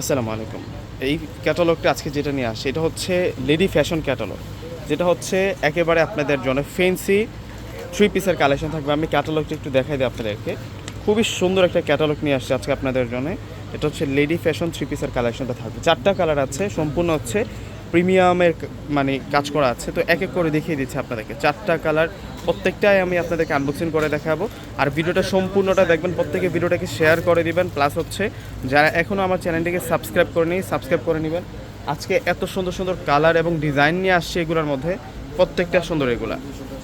আসসালামু আলাইকুম। এই ক্যাটালগটা আজকে যেটা নিয়ে আসে, এটা হচ্ছে লেডি ফ্যাশন ক্যাটালগ যেটা হচ্ছে একেবারে আপনাদের জন্য ফেন্সি থ্রি পিসের কালেকশন থাকবে। আমি ক্যাটালগটা একটু দেখাই দিই আপনাদেরকে। খুবই সুন্দর একটা ক্যাটালগ নিয়ে আসছে আজকে আপনাদের জন্য। এটা হচ্ছে লেডি ফ্যাশন থ্রি পিসের কালেকশনটা থাকবে। চারটা কালার আছে, সম্পূর্ণ হচ্ছে প্রিমিয়ামের মানে কাজ করা আছে, তো এক এক করে দেখিয়ে দিচ্ছি আপনাদেরকে। চারটা কালার প্রত্যেকটাই আমি আপনাদেরকে আনবক্সিং করে দেখাবো। আর ভিডিওটা সম্পূর্ণটা দেখবেন, প্রত্যেকে ভিডিওটাকে শেয়ার করে দিবেন। প্লাস হচ্ছে, যারা এখনও আমার চ্যানেলটিকে সাবস্ক্রাইব করে নিই সাবস্ক্রাইব করে নেবেন। আজকে এত সুন্দর সুন্দর কালার এবং ডিজাইন নিয়ে আসছে এগুলোর মধ্যে, প্রত্যেকটা সুন্দর এগুলা।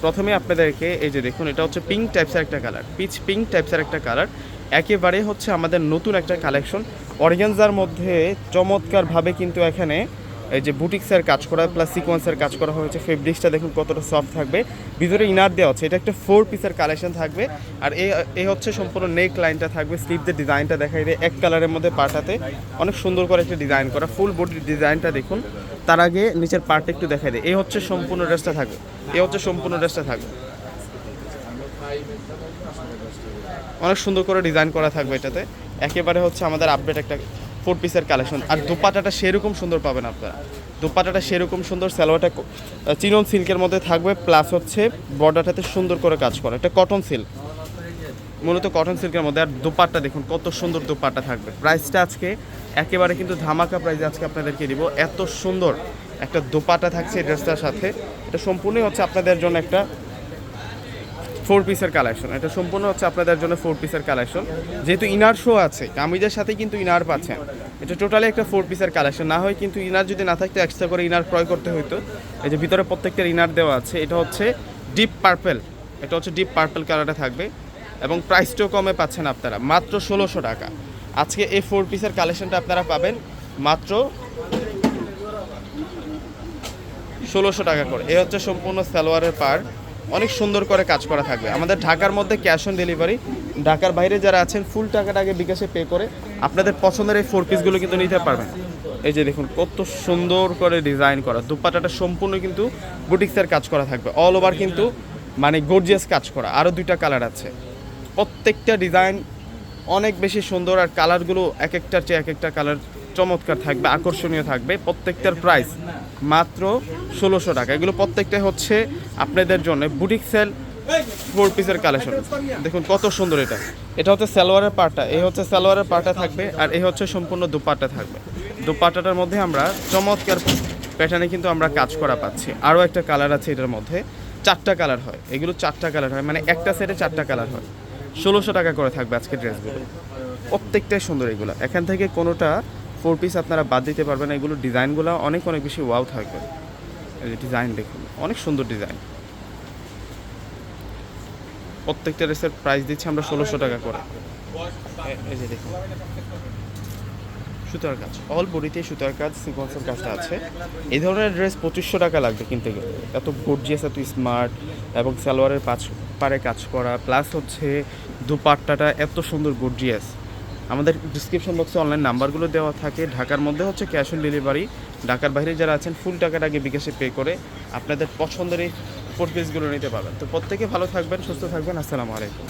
প্রথমে আপনাদেরকে এই যে দেখুন, এটা হচ্ছে পিঙ্ক টাইপসের একটা কালার পিচ পিঙ্ক টাইপসের একটা কালার একেবারে হচ্ছে আমাদের নতুন একটা কালেকশন অর্গ্যানজার মধ্যে চমৎকারভাবে কিন্তু এখানে এই যে বুটিক্সের কাজ করা প্লাস সিকোয়েন্সের কাজ করা হয়েছে ফেব্রিক্সটা দেখুন কতটা সফট থাকবে। ভিতরে ইনার দেওয়া আছে, এটা একটা ফোর পিসের কালেকশন থাকবে। আর এই এই হচ্ছে সম্পূর্ণ নেক লাইনটা থাকবে স্লিভদের ডিজাইনটা দেখাই দেয় এক কালারের মধ্যে পাটাতে। অনেক সুন্দর করে একটা ডিজাইন করা ফুল বডির ডিজাইনটা দেখুন। তার আগে নিচের পার্টটা একটু দেখাই দেয় এই হচ্ছে সম্পূর্ণ ড্রেসটা থাকবে এই হচ্ছে সম্পূর্ণ ড্রেসটা থাকবে। অনেক সুন্দর করে ডিজাইন করা থাকবে এটাতে। একেবারে হচ্ছে আমাদের আপডেট একটা ফোর পিসের কালেকশন। আর দোপাটাটা সেরকম সুন্দর পাবেন আপনারা। দোপাটাটা সেরকম সুন্দর স্যালোয়ারটা ক- চিনন সিল্কের মধ্যে থাকবে প্লাস হচ্ছে বর্ডারটাতে সুন্দর করে কাজ করা। এটা কটন সিল্ক মূলত কটন সিল্কের মধ্যে। আর দোপাট্টা দেখুন, কত সুন্দর দোপাট্টা থাকবে। প্রাইসটা আজকে একেবারে কিন্তু ধামাকা প্রাইসে আজকে আপনাদেরকে দিব। এত সুন্দর একটা দোপাট্টা থাকছে ড্রেসটার সাথে। এটা সম্পূর্ণই হচ্ছে আপনাদের জন্য একটা ফোর পিসের কালেকশন। এটা সম্পূর্ণ হচ্ছে আপনাদের জন্য ফোর পিসের কালেকশন। যেহেতু ইনার শো আছে কামিজের সাথে কিন্তু ইনার পাচ্ছেন। এটা টোটালি একটা ফোর পিসের কালেকশন না হয় কিন্তু ইনার যদি না থাকতো এক্সট্রা করে ইনার ক্রয় করতে হতো এই যে ভিতরে প্রত্যেকটার ইনার দেওয়া আছে। এটা হচ্ছে ডিপ পার্পেল এটা হচ্ছে ডিপ পার্পেল কালারটা থাকবে। এবং প্রাইসটাও কমে পাচ্ছেন আপনারা। মাত্র ষোলোশো টাকা। আজকে এই ফোর পিসের কালেকশনটা আপনারা পাবেন মাত্র ষোলোশো টাকা করে। এই হচ্ছে সম্পূর্ণ সালোয়ারের পার অনেক সুন্দর করে কাজ করা থাকবে। আমাদের ঢাকার মধ্যে ক্যাশ অন ডেলিভারি ঢাকার বাইরে যারা আছেন ফুল টাকাটা আগে বিকাশে পে করে আপনাদের পছন্দের এই ফোর পিসগুলো কিন্তু নিতে পারবেন। এই যে দেখুন, কত সুন্দর করে ডিজাইন করা, দুপাটাটা সম্পূর্ণ কিন্তু বুটিক্সের কাজ করা থাকবে। অল ওভার কিন্তু মানে গর্জিয়াস কাজ করা আরও দুইটা কালার আছে। প্রত্যেকটা ডিজাইন অনেক বেশি সুন্দর আর কালারগুলো এক একটার চেয়ে এক একটা কালার চমৎকার থাকবে, আকর্ষণীয় থাকবে। প্রত্যেকটার প্রাইস মাত্র ষোলোশো টাকা। এগুলো প্রত্যেকটা হচ্ছে আপনাদের জন্য বুটিক সেল ফোর পিসের কালেকশন দেখুন কত সুন্দর এটা। এটা হচ্ছে সালোয়ারের পার্টটা এই হচ্ছে সালোয়ারের পার্টটা থাকবে আর এই হচ্ছে সম্পূর্ণ দুপাট্টা থাকবে। দুপাট্টাটার মধ্যে আমরা চমৎকার প্যাটার্নে কিন্তু আমরা কাজ করা পাচ্ছি। আরও একটা কালার আছে এটার মধ্যে। চারটা কালার হয়। এগুলো চারটা কালার হয়। মানে একটা সেটে চারটা কালার হয়। ষোলোশো টাকা করে থাকবে আজকে ড্রেসগুলো প্রত্যেকটাই সুন্দর এগুলো। এখান থেকে কোনোটা ফোর পিস আপনারা বাদ দিতে পারবেন, এগুলো ডিজাইনগুলো অনেক অনেক বেশি ওয়াও থাকবে। ডিজাইন দেখুন, অনেক সুন্দর ডিজাইন প্রত্যেকটা ড্রেসের প্রাইস দিচ্ছি আমরা ষোলোশো টাকা করে। এই যে দেখুন। সুতার কাজ অল বডিতে সুতার কাজ সিকোয়েন্সের কাজটা আছে। এই ধরনের ড্রেস পঁচিশশো টাকা লাগবে কিনতে গেলে। এত গর্জিয়াস এত স্মার্ট এবং সালোয়ারের পাঁচ পারে কাজ করা প্লাস হচ্ছে দুপাট্টাটা এত সুন্দর গর্জিয়াস আমাদের ডিসক্রিপশন বক্সে অনলাইন নাম্বারগুলো দেওয়া থাকে। ঢাকার মধ্যে হচ্ছে ক্যাশ অন ডেলিভারি ঢাকার বাইরে যারা আছেন ফুল টাকাটা আগে বিকাশে পে করে আপনাদের পছন্দের এই ফোর পিসগুলো নিতে পারবেন। তো প্রত্যেকে ভালো থাকবেন, সুস্থ থাকবেন। আসসালামু আলাইকুম।